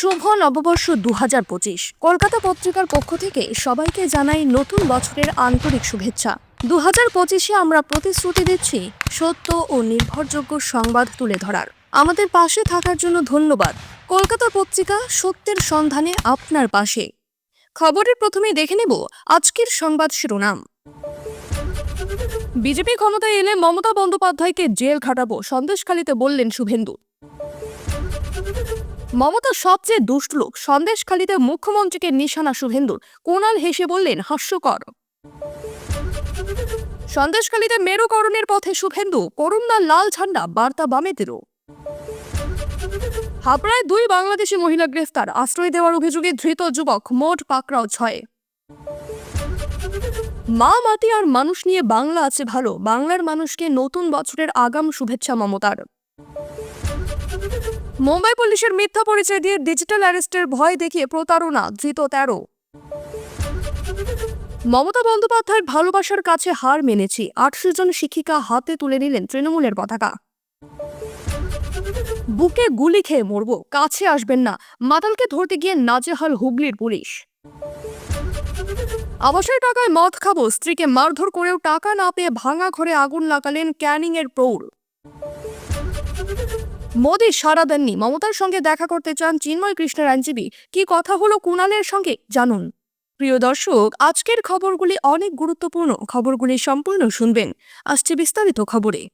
শুভ নববর্ষ দু হাজার পঁচিশ। কলকাতা পত্রিকার পক্ষ থেকে সবাইকে জানাই নতুন বছরের আন্তরিক শুভেচ্ছা। দু হাজার পঁচিশে আমরা প্রতিশ্রুতি দিচ্ছি সত্য ও নির্ভরযোগ্য সংবাদ তুলে ধরার। আমাদের পাশে থাকার জন্য ধন্যবাদ। কলকাতা পত্রিকা সত্যের সন্ধানে আপনার পাশে। খবরের প্রথমেই দেখে নেব আজকের সংবাদ শিরোনাম। বিজেপি ক্ষমতায় এলে মমতা বন্দ্যোপাধ্যায়কে জেল খাটাবো, সন্দেশখালিতে বললেন শুভেন্দু। মমতা সবচেয়ে দুষ্ট লোক সন্দেশখালীতে মুখ্যমন্ত্রীকে নিশানা শুভেন্দুর। কোনাল হেসে বললেন, হাস্যকর। সন্দেশখালীতে মেরুকরণের পথে শুভেন্দু, করুণ, লাল ঝান্ডা, বার্তা বামেদেরও। হাবড়ায় দুই বাংলাদেশি মহিলা গ্রেফতার, আশ্রয় দেওয়ার অভিযোগে ধৃত যুবক, মোট পাকড়াও ছয়। মা, মাটি আর মানুষ নিয়ে বাংলা আছে ভালো, বাংলার মানুষকে নতুন বছরের আগাম শুভেচ্ছা মমতার। মুম্বাই পুলিশের মিথ্যা পরিচয় দিয়ে ডিজিটাল অ্যারেস্টের ভয় দেখিয়ে প্রতারণা, ধৃত তেরো। মমতা বন্দ্যোপাধ্যায়ের ভালোবাসার কাছে হার মেনেছি, আটশো জন শিক্ষিকা হাতে তুলে নিলেন তৃণমূলের পতাকা। বুকে গুলি খেয়ে মরব, কাছে আসবেন না, মাতালকে ধরতে গিয়ে নাজেহাল হুগলির পুলিশ। আবাসের টাকায় মদ খাব, স্ত্রীকে মারধর করেও টাকা না পেয়ে ভাঙা ঘরে আগুন লাগালেন ক্যানিং এর প্রৌঢ়। মোদি সারা দেননি। মমতার সঙ্গে দেখা করতে চান চিন্ময় কৃষ্ণের আইনজীবী। কি কথা হলো কুণালের সঙ্গে? জানুন। প্রিয় দর্শক, আজকের খবরগুলি অনেক গুরুত্বপূর্ণ। খবরগুলি সম্পূর্ণ শুনবেন। আসছে বিস্তারিত খবরে।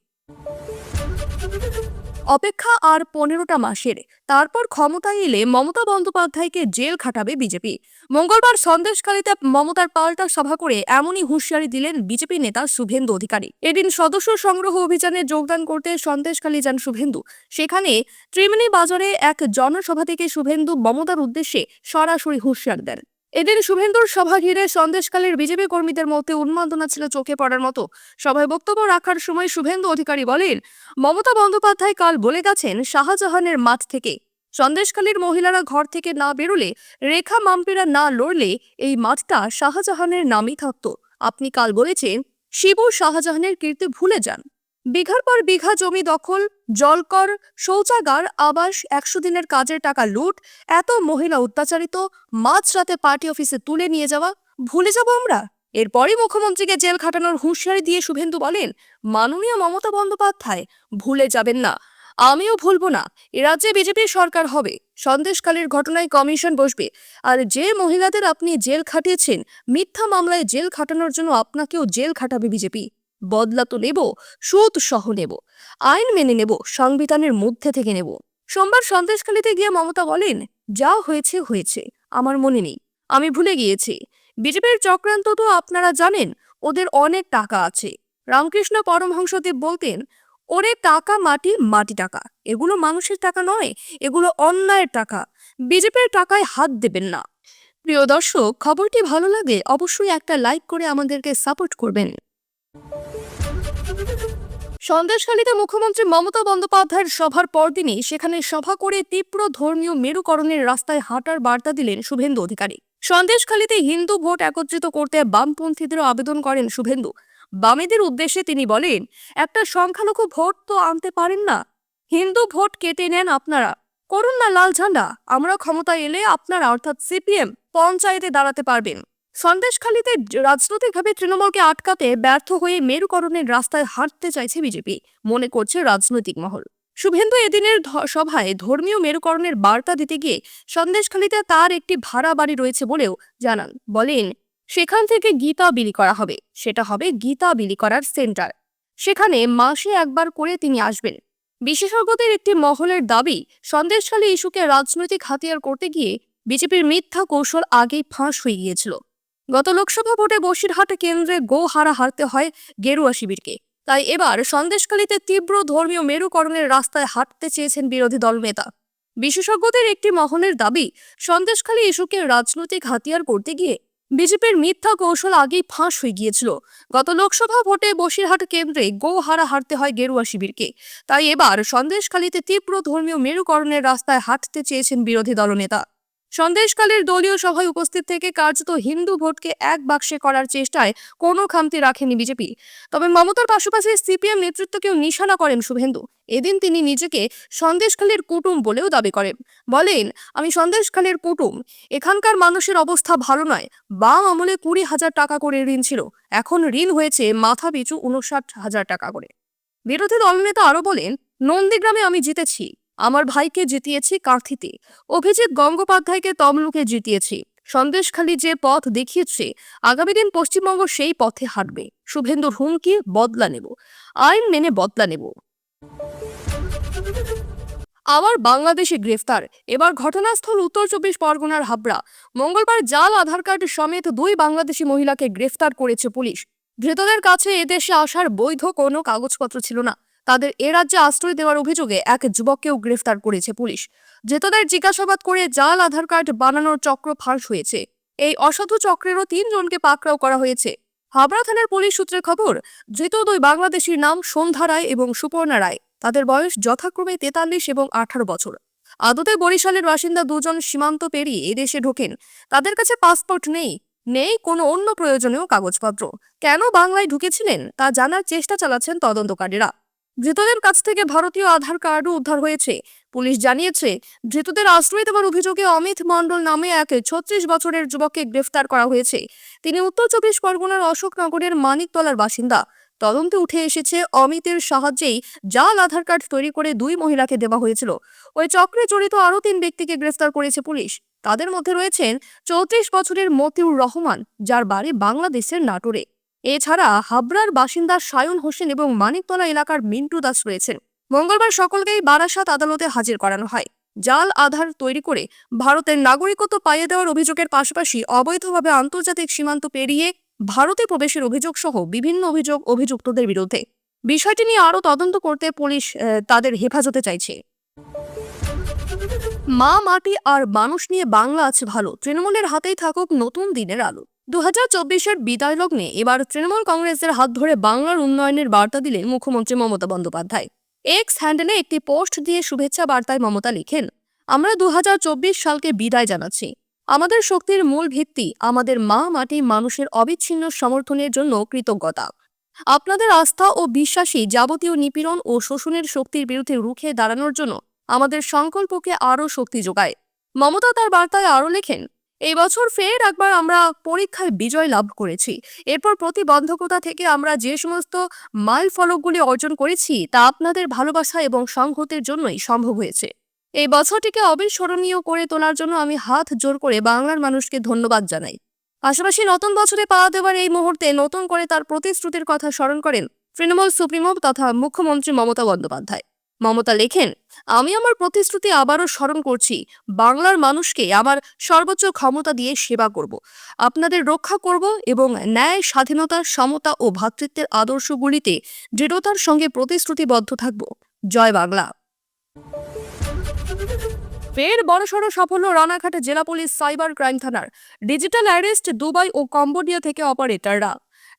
অপেক্ষা আর পনেরোটা মাসের। তারপর ক্ষমতায় এলে মমতা বন্দ্যোপাধ্যায়কে জেল খাটাবে বিজেপি। মঙ্গলবার সন্দেশকালীতে মমতার পাল্টা সভা করে এমনই হুঁশিয়ারি দিলেন বিজেপি নেতা শুভেন্দু অধিকারী। এদিন সদস্য সংগ্রহ অভিযানে যোগদান করতে সন্দেশখালী যান শুভেন্দু। সেখানে ত্রিমণি বাজারে এক জনসভা থেকে শুভেন্দু মমতার উদ্দেশ্যে সরাসরি হুঁশিয়ার দেন। এদিন শুভেন্দুর সভা ঘিরে সন্দেশকালের বিজেপি কর্মীদের মধ্যে উন্মাদনা ছিল চোখে পড়ার মতো। সভায় বক্তব্য রাখার সময় শুভেন্দু অধিকারী বলেন, মমতা বন্দ্যোপাধ্যায় কাল বলে গেছেন, শাহজাহানের মাঠ থেকে। সন্দেশকালীর মহিলারা ঘর থেকে না বেরোলে, রেখা মাম্পিরা না লড়লে, এই মাঠটা শাহজাহানের নামই থাকত। আপনি কাল বলেছেন, শিবু শাহজাহানের কীর্তি ভুলে যান। বিঘার পর বিঘা জমি দখল, জলকর, শৌচাগার, আবাস, একশো দিনের কাজের টাকা লুট, এত মহিলা অত্যাচারিত মাঝরাতে পার্টি অফিসে তুলে নিয়ে যাওয়া, ভুলে যাব আমরা? এরপরই মুখ্যমন্ত্রীকে জেল খাটানোর হুঁশিয়ারি দিয়ে শুভেন্দু বলেন, মাননীয় মমতা বন্দ্যোপাধ্যায়, ভুলে যাবেন না। আমিও ভুলবো না। এ রাজ্যে বিজেপির সরকার হবে। সন্দেশকালের ঘটনায় কমিশন বসবে। আর যে মহিলাদের আপনি জেল খাটিয়েছেন, মিথ্যা মামলায় জেল খাটানোর জন্য আপনাকেও জেল খাটাবে বিজেপি। বদলা তো নেব, সুদ সহ নেব। আইন মেনে নেব, সংবিধানের মধ্যে থেকে নেব। সোমবার সন্দেশখালীতে গিয়ে মমতা বলেন, যা হয়েছে হয়েছে, আমার মনে নেই। আমি ভুলে গিয়েছি। বিজেপির চক্রান্ত তো আপনারা জানেন, ওদের অনেক টাকা আছে। রামকৃষ্ণ পরমহংসদেব বলতেন, ওরে টাকা, মাটি মাটি টাকা। এগুলো মানুষের টাকা নয়, এগুলো অন্যায়ের টাকা। বিজেপির টাকায় হাত দেবেন না। প্রিয় দর্শক, খবরটি ভালো লাগে অবশ্যই একটা লাইক করে আমাদেরকে সাপোর্ট করবেন। সন্দেশখালীতে মুখ্যমন্ত্রী মমতা বন্দ্যোপাধ্যায়ের সভার পরদিনই সেখানে সভা করে তীব্র ধর্মীয় মেরুকরণের রাস্তায় হাঁটার বার্তা দিলেন শুভেন্দু অধিকারী। সন্দেশখালীতে হিন্দু ভোট একত্রিত করতে বামপন্থীদেরও আবেদন করেন শুভেন্দু। বামেদের উদ্দেশ্যে তিনি বলেন, একটা সংখ্যালঘু ভোট তো আনতে পারেন না। হিন্দু ভোট কেটে নেন আপনারা। করুন না লাল ঝান্ডা। আমরা ক্ষমতায় এলে আপনারা, অর্থাৎ সিপিএম, পঞ্চায়েতে দাঁড়াতে পারবেন। সন্দেশখালীতে রাজনৈতিকভাবে তৃণমূলকে আটকাতে ব্যর্থ হয়ে মেরুকরণের রাস্তায় হাঁটতে চাইছে বিজেপি, মনে করছে রাজনৈতিক মহল। শুভেন্দু এদিনের সভায় ধর্মীয় মেরুকরণের বার্তা দিতে গিয়ে সন্দেশখালীতে তার একটি ভাড়া বাড়ি রয়েছে বলেও জানান। বলেন, সেখান থেকে গীতা বিলি করা হবে। সেটা হবে গীতা বিলি করার সেন্টার। সেখানে মাসে একবার করে তিনি আসবেন। বিশেষজ্ঞদের একটি মহলের দাবি, সন্দেশখালী ইস্যুকে রাজনৈতিক হাতিয়ার করতে গিয়ে বিজেপির মিথ্যা কৌশল আগেই ফাঁস হয়ে গিয়েছিল। গত লোকসভা ভোটে বসিরহাট কেন্দ্রে গো হারা হারতে হয় গেরুয়া শিবিরকে। তাই এবার সন্দেশখালীতে তীব্র ধর্মীয় মেরুকরণের রাস্তায় হাঁটতে চেয়েছেন বিরোধী দল নেতা। বিশেষজ্ঞদের একটি মহলের দাবি, সন্দেশখালী ইস্যুকে রাজনৈতিক হাতিয়ার করতে গিয়ে বিজেপির মিথ্যা কৌশল আগেই ফাঁস হয়ে গিয়েছিল। গত লোকসভা ভোটে বসিরহাট কেন্দ্রে গো হারা হারতে হয় গেরুয়া শিবিরকে। তাই এবার সন্দেশখালীতে তীব্র ধর্মীয় মেরুকরণের রাস্তায় হাঁটতে চেয়েছেন বিরোধী দলনেতা সন্দেশকালের দলীয় সভায় উপস্থিত থেকে কার্যত হিন্দু ভোটকে এক বাক্সে করার চেষ্টায় কোনো খামতি রাখেনি বিজেপি। তবে মমতার পাশাপাশি সিপিএম নেতৃত্বকেও নিশানা করেন শুভেন্দু। এদিন তিনি নিজেকে সন্দেশখালীর কুটুম বলেও দাবি করেন। বলেন, আমি সন্দেশখালীর কুটুম। এখানকার মানুষের অবস্থা ভালো নয়। বাম আমলে কুড়ি হাজার টাকা করে ঋণ ছিল। এখন ঋণ হয়েছে মাথা পিছু উনষাট হাজার টাকা করে। বিরোধী দলনেতা আরও বলেন, নন্দীগ্রামে আমি জিতেছি। আমার ভাইকে জিতিয়েছি কার্থিতে অভিজিৎ গঙ্গোপাধ্যায়কে তমলুকে জিতিয়েছি। সন্দেশখালী যে পথ দেখিয়েছে, আগামী দিন পশ্চিমবঙ্গ সেই পথে হাঁটবে। শুভেন্দুর হুমকি, বদলা নেব। আইন মেনে বদলা নেব। আবার বাংলাদেশে গ্রেফতার। এবার ঘটনাস্থল উত্তর চব্বিশ পরগনার হাবড়া। মঙ্গলবার জাল, আধার কার্ড সমেত দুই বাংলাদেশি মহিলাকে গ্রেফতার করেছে পুলিশ। ধৃতদের কাছে এদেশে আসার বৈধ কোনো কাগজপত্র ছিল না। তাদের এ রাজ্যে আশ্রয় দেওয়ার অভিযোগে এক যুবককেও গ্রেফতার করেছে পুলিশ। ধৃতদের জিজ্ঞাসাবাদ করে জাল, আধার কার্ড বানানোর চক্র ফাঁস হয়েছে। এই অসাধু চক্রেরও তিনজনকে পাকড়াও করা হয়েছে। হাবড়া থানার পুলিশ সূত্রের খবর ধৃত দুই বাংলাদেশির নাম সন্ধ্যা রায় এবং সুপর্ণা রায়। তাদের বয়স যথাক্রমে তেতাল্লিশ এবং আঠারো বছর। আদতে বরিশালের বাসিন্দা দুজন সীমান্ত পেরিয়ে এদেশে ঢোকেন। তাদের কাছে পাসপোর্ট নেই। নেই কোনো অন্য প্রয়োজনীয় কাগজপত্র। কেন বাংলায় ঢুকেছিলেন তা জানার চেষ্টা চালাচ্ছেন তদন্তকারীরা। ধৃতদের কাছ থেকে ভারতীয় আধার কার্ডও উদ্ধার হয়েছে। পুলিশ জানিয়েছে, ধৃতদের আশ্রয় দেওয়ার অভিযোগে অমিত মণ্ডল নামে এক ছত্রিশ বছরের যুবককে গ্রেফতার করা হয়েছে। তিনি উত্তর চব্বিশ পরগনার অশোকনগরের মানিকতলার বাসিন্দা। তদন্তে উঠে এসেছে, অমিতের সাহায্যেই জাল আধার কার্ড তৈরি করে দুই মহিলাকে দেওয়া হয়েছিল। ওই চক্রে জড়িত আরও তিন ব্যক্তিকে গ্রেফতার করেছে পুলিশ। তাদের মধ্যে রয়েছেন চৌত্রিশ বছরের মতিউর রহমান, যার বাড়ি বাংলাদেশের নাটোরে। এছাড়া হাবড়ার বাসিন্দা সায়ন হোসেন এবং মানিকতলা এলাকার মিন্টু দাস রয়েছেন। মঙ্গলবার সকলকেই বারাসাত আদালতে হাজির করানো হয়। জাল আধার তৈরি করে ভারতের নাগরিকত্ব পাইয়ে দেওয়ার অভিযোগের পাশাপাশি অবৈধভাবে আন্তর্জাতিক সীমান্ত পেরিয়ে ভারতে প্রবেশের অভিযোগ সহ বিভিন্ন অভিযোগ অভিযুক্তদের বিরুদ্ধে। বিষয়টি নিয়ে আরও তদন্ত করতে পুলিশ তাদের হেফাজতে চাইছে। মা, মাটি আর মানুষ নিয়ে বাংলা আছে ভালো। তৃণমূলের হাতেই থাকুক নতুন দিনের আলো। দু হাজার চব্বিশের বিদায় লগ্নে এবার তৃণমূল কংগ্রেসের হাত ধরে বাংলার উন্নয়নের বার্তা দিলেন মুখ্যমন্ত্রী মমতা বন্দ্যোপাধ্যায়। এক্স হ্যান্ডেলে একটি পোস্ট দিয়ে শুভেচ্ছা বার্তায় মমতা লিখেন, আমরা দুহাজার চব্বিশ সালকে বিদায় জানাচ্ছি। আমাদের শক্তির মূল ভিত্তি আমাদের মা মাটি মানুষের অবিচ্ছিন্ন সমর্থনের জন্য কৃতজ্ঞতা। আপনাদের আস্থা ও বিশ্বাসী যাবতীয় নিপীড়ন ও শোষণের শক্তির বিরুদ্ধে রুখে দাঁড়ানোর জন্য আমাদের সংকল্পকে আরও শক্তি যোগায়। মমতা তার বার্তায় আরও লেখেন এই বছর ফের একবার আমরা পরীক্ষায় বিজয় লাভ করেছি। এরপর প্রতিবন্ধকতা থেকে আমরা যে সমস্ত মাইল ফলকগুলি অর্জন করেছি, তা আপনাদের ভালোবাসা এবং সংহতের জন্যই সম্ভব হয়েছে। এই বছরটিকে অবিস্মরণীয় করে তোলার জন্য আমি হাত জোর করে বাংলার মানুষকে ধন্যবাদ জানাই। পাশাপাশি নতুন বছরে পা দেওয়ার এই মুহূর্তে নতুন করে তার প্রতিশ্রুতির কথা স্মরণ করেন তৃণমূল সুপ্রিমো তথা মুখ্যমন্ত্রী মমতা বন্দ্যোপাধ্যায়। মমতা লেখেন, আমি আমার প্রতিশ্রুতি আবারও স্মরণ করছি। বাংলার মানুষকে আমার সর্বোচ্চ ক্ষমতা দিয়ে সেবা করব। আপনাদের রক্ষা করব এবং ন্যায়, স্বাধীনতা, সমতা ও ভ্রাতৃত্বের আদর্শগুলিতে দৃঢ়তার সঙ্গে প্রতিশ্রুতিবদ্ধ থাকব। জয় বাংলা। ফের বড়সড় সাফল্য রানাঘাটে জেলা পুলিশ সাইবার ক্রাইম থানার ডিজিটাল অ্যারেস্ট দুবাই ও কম্বোডিয়া থেকে অপারেটররা।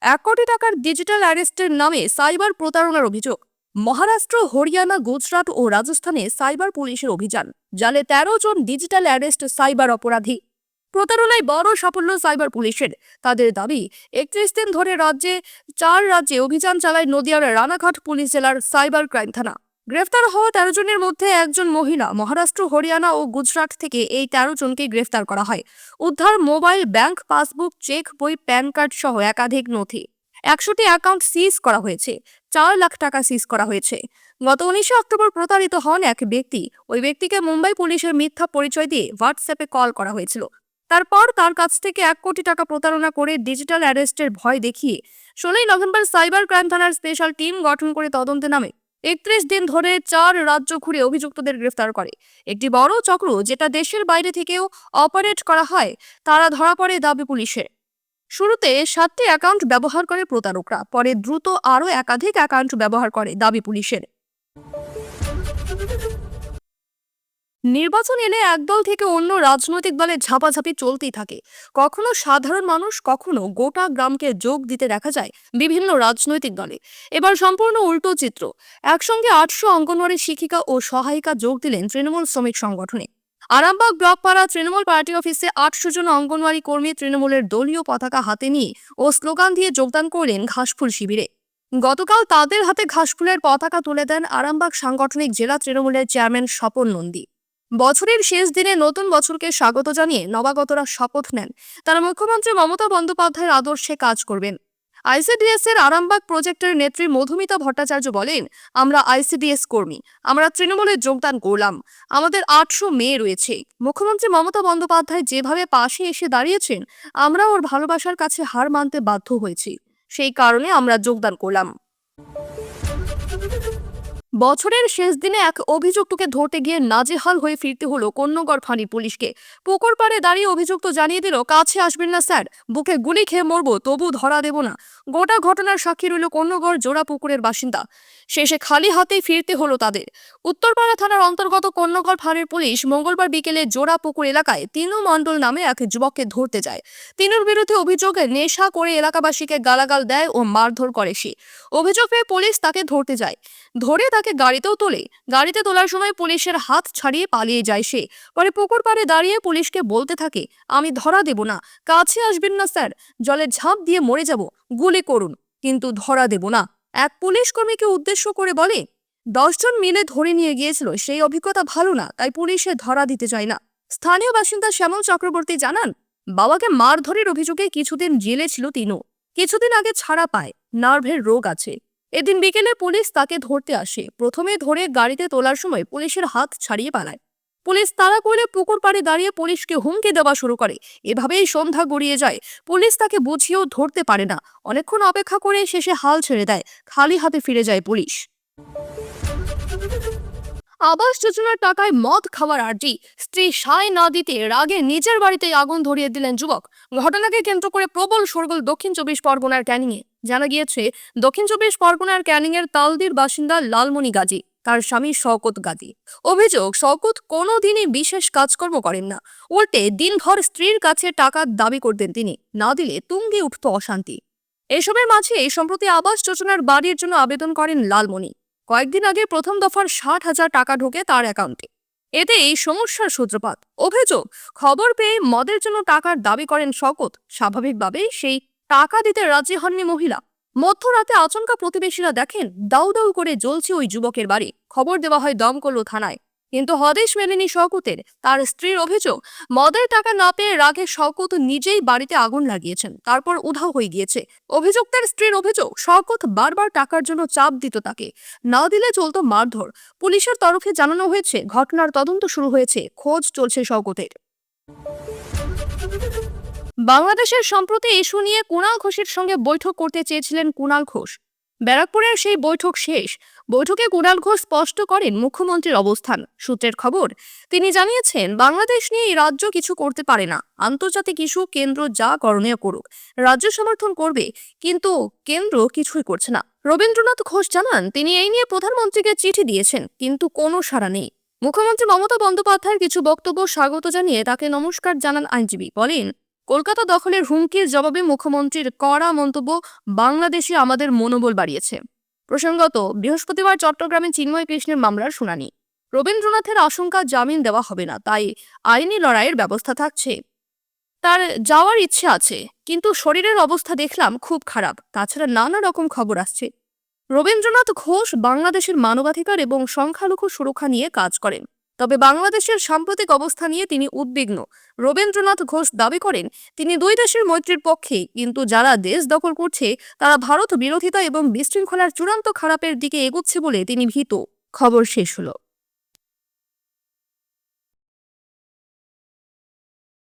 এক কোটি টাকার ডিজিটাল অ্যারেস্টের নামে সাইবার প্রতারণার অভিযোগ। মহারাষ্ট্র, হরিয়ানা, গুজরাট ও রাজস্থানে সাইবার পুলিশের অভিযান, জালে তেরো জন ডিজিটাল অ্যারেস্ট সাইবার অপরাধী। প্রতারণায় বড় সাফল্য সাইবার পুলিশের। তাদের দাবি, একত্রিশ দিন ধরে রাজ্যে, চার রাজ্যে অভিযান চালায় নদিয়ার রানাঘাট পুলিশ জেলার সাইবার ক্রাইম থানা। গ্রেফতার হওয়া তেরো জনের মধ্যে একজন মহিলা মহারাষ্ট্র, হরিয়ানা ও গুজরাট থেকে এই তেরো জনকে গ্রেফতার করা হয়। উদ্ধার মোবাইল ব্যাংক, পাসবুক, চেক বই, প্যান কার্ড সহ একাধিক নথি। একশোটি অ্যাকাউন্ট সিজ করা হয়েছে। চার লাখ টাকা সিজ করা হয়েছে। গত উনিশে অক্টোবর প্রতারিত হন এক ব্যক্তি। ওই ব্যক্তিকে মুম্বাই পুলিশের মিথ্যা পরিচয় দিয়ে হোয়াটসঅ্যাপে কল করা হয়েছিল। তারপর তার কাছ থেকে এক কোটি টাকা প্রতারণা করে ডিজিটাল অ্যারেস্টের ভয় দেখিয়ে ষোলোই নভেম্বর সাইবার ক্রাইম থানার স্পেশাল টিম গঠন করে তদন্তে নামে। একত্রিশ দিন ধরে চার রাজ্য ঘুরে অভিযুক্তদের গ্রেফতার করে। একটি বড় চক্র যেটা দেশের বাইরে থেকেও অপারেট করা হয়, তারা ধরা পড়ে দাবি পুলিশের। শুরুতে সাতটি অ্যাকাউন্ট ব্যবহার করে প্রতারকরা, পরে দ্রুত আরও একাধিক অ্যাকাউন্ট ব্যবহার করে দাবি পুলিশের। নির্বাচন এলে একদল থেকে অন্য রাজনৈতিক দলে ঝাপাঝাপি চলতেই থাকে। কখনো সাধারণ মানুষ, কখনো গোটা গ্রামকে যোগ দিতে দেখা যায় বিভিন্ন রাজনৈতিক দলে। এবার সম্পূর্ণ উল্টো চিত্র। একসঙ্গে আটশো অঙ্গনওয়াড়ি শিক্ষিকা ও সহায়িকা যোগ দিলেন তৃণমূল শ্রমিক সংগঠনে। আরামবাগ ব্লকপাড়া তৃণমূল পার্টি অফিসে আটশো জন অঙ্গনওয়াড়ি কর্মী তৃণমূলের দলীয় পতাকা হাতে নিয়ে ও স্লোগান দিয়ে যোগদান করলেন ঘাসফুল শিবিরে। গতকাল তাদের হাতে ঘাসফুলের পতাকা তুলে দেন আরামবাগ সাংগঠনিক জেলা তৃণমূলের চেয়ারম্যান স্বপন নন্দী। বছরের শেষ দিনে নতুন বছরকে স্বাগত জানিয়ে নবাগতরা শপথ নেন। তারা মুখ্যমন্ত্রী মমতা বন্দ্যোপাধ্যায়ের আদর্শে কাজ করবেন। আইসিডিএস এর আরামবাগ প্রজেক্টের নেত্রী মধুমিতা ভট্টাচার্য বলেন, আমরা আইসিডিএস কর্মী, আমরা তৃণমূলে যোগদান করলাম। আমাদের আটশো মেয়ে রয়েছে। মুখ্যমন্ত্রী মমতা বন্দ্যোপাধ্যায় যেভাবে পাশে এসে দাঁড়িয়েছেন আমরা ওর ভালোবাসার কাছে হার মানতে বাধ্য হয়েছি। সেই কারণে আমরা যোগদান করলাম। বছরের শেষ দিনে এক অভিযুক্তকে ধরতে গিয়ে নাজেহাল হয়ে ফিরতে হলো কন্যগড় ফাঁড়ি পুলিশকে। পুকুর পাড়ে দাঁড়িয়ে অভিযুক্ত জানিয়ে দিল, কাছে আসবেন না স্যার, বুকে গুলি খেয়ে মরবো, তবু ধরা দেব না। গোটা ঘটনার সাক্ষী রইল কন্যগড় জোড়া পুকুরের বাসিন্দা। শেষে খালি হাতেই ফিরতে হলো তাদের। উত্তরপাড়া থানার অন্তর্গত কন্যগড় ফাঁড়ির পুলিশ মঙ্গলবার বিকেলে জোড়া পুকুর এলাকায় তিনু মণ্ডল নামে এক যুবককে ধরতে যায়। তিনুর বিরুদ্ধে অভিযোগে নেশা করে এলাকাবাসীকে গালাগাল দেয় ও মারধর করে সে। অভিযোগ পেয়ে পুলিশ তাকে ধরতে যায়। ধরে তাকে গাড়িতেও তোলে। গাড়িতে তোলার সময় পুলিশের হাত ছাড়িয়ে পালিয়ে যায় সে। পরে পুকুর পাড়ে দাঁড়িয়ে পুলিশকে বলতে থাকে, আমি ধরা দেব না। কাছে আসবেন না, স্যার। জলে ঝাঁপ দিয়ে মরে যাব। গুলি করুন। কিন্তু ধরা দেব না। এক পুলিশ কর্মীকে উদ্দেশ্য করে বলে দশজন মিলে ধরে নিয়ে গিয়েছিল। সেই অভিজ্ঞতা ভালো না, তাই পুলিশে ধরা দিতে চায় না। স্থানীয় বাসিন্দা শ্যামল চক্রবর্তী জানান, বাবাকে মারধরের অভিযোগে কিছুদিন জেলে ছিল তিনও কিছুদিন আগে ছাড়া পায়। নার্ভের রোগ আছে। এদিন বিকেলে পুলিশ তাকে ধরতে আসে। প্রথমে ধরে গাড়িতে তোলার সময় পুলিশের হাত ছাড়িয়ে পালায়। পুলিশ তাড়া করলে পুকুর পাড়ে দাঁড়িয়ে পুলিশকে হুমকি দেওয়া শুরু করে। এভাবেই সন্ধ্যা গড়িয়ে যায়। পুলিশ তাকে বুঝিয়েও ধরতে পারে না। অনেকক্ষণ অপেক্ষা করে শেষে হাল ছেড়ে দেয়। খালি হাতে ফিরে যায় পুলিশ। আবাস যোজনার টাকায় মদ খাওয়ার আর্জি। স্ত্রী সায় না দিতে রাগে নিজের বাড়িতেই আগুন ধরিয়ে দিলেন যুবক। ঘটনাকে কেন্দ্র করে প্রবল শোরগোল দক্ষিণ চব্বিশ পরগনার ক্যানিংয়ে জানা গিয়েছে, দক্ষিণ চব্বিশ পরগনার ক্যানিংয়ের তালদির বাসিন্দা লালমণি গাজী, তার স্বামী শওকত গাজী। অভিযোগ, শওকত কোনোদিনই বিশেষ কাজকর্ম করেন না। উল্টে দিনভর স্ত্রীর কাছে টাকা দাবি করতেন তিনি, না দিলে তুঙ্গে উঠত অশান্তি। এসবের মাঝে, সম্প্রতি আবাস যোজনার বাড়ির জন্য আবেদন করেন লালমণি। কয়েকদিন আগে প্রথম দফার ষাট হাজার টাকা ঢোকে তার অ্যাকাউন্টে। এতে এই সমস্যার সূত্রপাত। অভিযোগ, খবর পেয়ে মদের জন্য টাকার দাবি করেন শকত। স্বাভাবিকভাবেই সেই টাকা দিতে রাজি হননি মহিলা। মধ্যরাতে আচমকা প্রতিবেশীরা দেখেন দাউ দাউ করে জ্বলছে ওই যুবকের বাড়ি। খবর দেওয়া হয় দমকল থানায়। কিন্তু হদেশ মেলেনি শওকতের। তার স্ত্রীর অভিযোগ, মদের টাকা না পেয়ে রাগে শওকত নিজেই বাড়িতে আগুন লাগিয়েছেন, তারপর উধাও হয়ে গিয়েছে। অভিযুক্তের স্ত্রীর অভিযোগ, শওকত বারবার টাকার জন্য চাপ দিত তাকে। না দিলে চলতো মারধর। পুলিশের তরফে জানানো হয়েছে, ঘটনার তদন্ত শুরু হয়েছে, খোঁজ চলছে শওকতের। বাংলাদেশের সম্প্রতি ইস্যু নিয়ে কুণাল ঘোষের সঙ্গে বৈঠক করতে চেয়েছিলেন কুণাল ঘোষ। ব্যারাকপুরের সেই বৈঠক শেষ। বৈঠকে কুণাল ঘোষ স্পষ্ট করেন মুখ্যমন্ত্রীর অবস্থান। সূত্রের খবর, তিনি জানিয়েছেন, বাংলাদেশ নিয়ে এই রাজ্য কিছু করতে পারে না। আন্তর্জাতিক ইস্যু, কেন্দ্র যা করণীয় করুক। রাজ্য সমর্থন করবে, কিন্তু কেন্দ্র কিছুই করছে না। রবীন্দ্রনাথ ঘোষ জানান, তিনি এই নিয়ে প্রধানমন্ত্রীকে চিঠি দিয়েছেন, কিন্তু কোনো সাড়া নেই। মুখ্যমন্ত্রী মমতা বন্দ্যোপাধ্যায়ের কিছু বক্তব্য স্বাগত জানিয়ে তাকে নমস্কার জানান আইনজীবী। বলেন, কলকাতা দখলের হুমকির জবাবে মুখ্যমন্ত্রীর কড়া মন্তব্য বাংলাদেশে আমাদের মনোবল বাড়িয়েছে। প্রসঙ্গত, বৃহস্পতিবার চট্টগ্রামে চিন্ময় কৃষ্ণের মামলার শুনানি। রবীন্দ্রনাথের আশঙ্কা জামিন দেওয়া হবে না, তাই আইনি লড়াইয়ের ব্যবস্থা থাকছে। তার যাওয়ার ইচ্ছে আছে, কিন্তু শরীরের অবস্থা দেখলাম খুব খারাপ। তাছাড়া নানা রকম খবর আসছে। রবীন্দ্রনাথ ঘোষ বাংলাদেশের মানবাধিকার এবং সংখ্যালঘু সুরক্ষা নিয়ে কাজ করেন। তবে বাংলাদেশের সাম্প্রতিক অবস্থা নিয়ে তিনি উদ্বিগ্ন। রবীন্দ্রনাথ ঘোষ দাবি করেন, তিনি দুই দেশের মৈত্রীর পক্ষে কিন্তু যারা দেশ দখল করছে, তারা ভারত বিরোধিতা এবং বিশৃঙ্খলার চূড়ান্ত খারাপের দিকে এগুচ্ছে বলে তিনি ভীত। খবর শেষ হলো।